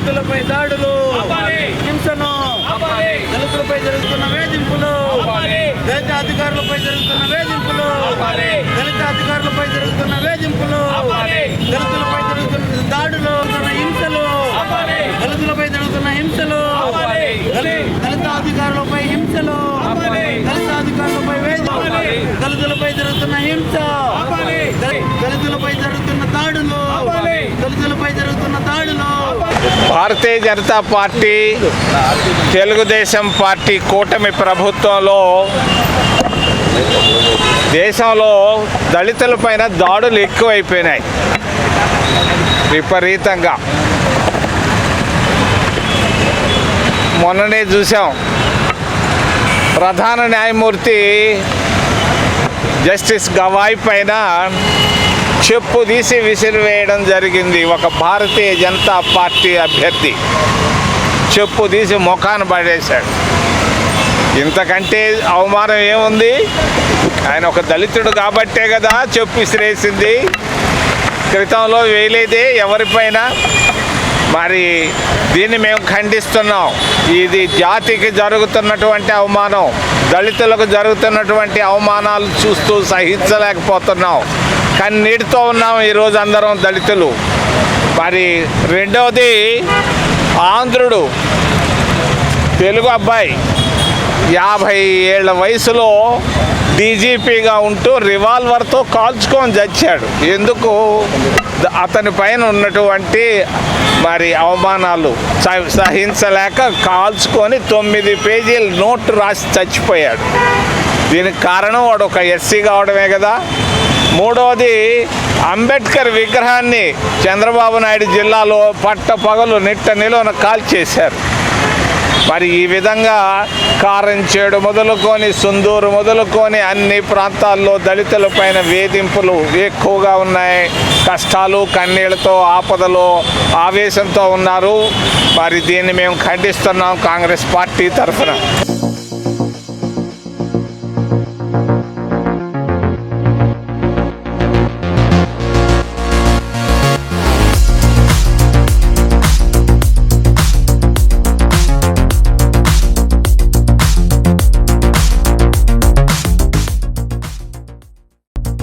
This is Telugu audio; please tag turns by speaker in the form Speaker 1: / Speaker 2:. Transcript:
Speaker 1: దళితులపై దాడులు. హింసను. దళితులపై జరుగుతున్న వేధింపులు. దళిత అధికారులపై జరుగుతున్న వేధింపులు. దళిత అధికారులపై జరుగుతున్న వేధింపులు. దళితులపై జరుగుతున్న దాడులు. హింసలు. దళితులపై జరుగుతున్న హింసలు. దళి- దళిత అధికారులపై హింసలు. దళిత అధికారులపై వేధింపులు. దళితులపై జరుగుతున్న హింస. దళి- దళితులపై జరుగుతున్న దాడులు దళితులపై జరుగుతున్న దాడులు
Speaker 2: భారతీయ జనతా పార్టీ తెలుగుదేశం పార్టీ కూటమి ప్రభుత్వంలో దేశంలో దళితులపైన దాడులు ఎక్కువైపోయినాయి. విపరీతంగా. మొన్ననే చూసాం ప్రధాన న్యాయమూర్తి జస్టిస్ గవాయ్ పైన చెప్పు తీసి విసిరివేయడం జరిగింది ఒక భారతీయ జనతా పార్టీ అభ్యర్థి. చెప్పు తీసి ముఖాన పడేశాడు. ఇంతకంటే అవమానం ఏముంది? ఆయన ఒక దళితుడు కాబట్టే కదా చెప్పు విసిరేసింది. క్రితంలో వేయలేదే ఎవరిపైన? మరి దీన్ని మేము ఖండిస్తున్నాం. ఇది జాతికి జరుగుతున్నటువంటి అవమానం దళితులకు జరుగుతున్నటువంటి అవమానాలు చూస్తూ సహించలేకపోతున్నాం. కన్నీటితో ఉన్నాం ఈరోజు అందరం దళితులు. మరి రెండవది ఆంధ్రుడు తెలుగు అబ్బాయి. యాభై ఏళ్ళ వయసులో డీజీపీగా ఉంటూ రివాల్వర్తో కాల్చుకొని చచ్చాడు. ఎందుకు? అతని పైన ఉన్నటువంటి మరి అవమానాలు స- సహించలేక కాల్చుకొని తొమ్మిది పేజీల నోటు రాసి చచ్చిపోయాడు. దీనికి కారణం వాడు ఒక ఎస్సీ కావడమే కదా. మూడవది అంబేద్కర్ విగ్రహాన్ని చంద్రబాబు నాయుడు జిల్లాలో పట్ట పగలు నిట్ట నిలువన కాల్చేశారు. మరి ఈ విధంగా కారంచేడు మొదలుకొని సుందూరు మొదలుకొని అన్ని ప్రాంతాల్లో దళితుల పైన వేధింపులు ఎక్కువగా ఉన్నాయి. కష్టాలు కన్నీళ్ళతో ఆపదలో ఆవేశంతో ఉన్నారు. మరి దీన్ని మేము ఖండిస్తున్నాం కాంగ్రెస్ పార్టీ తరఫున.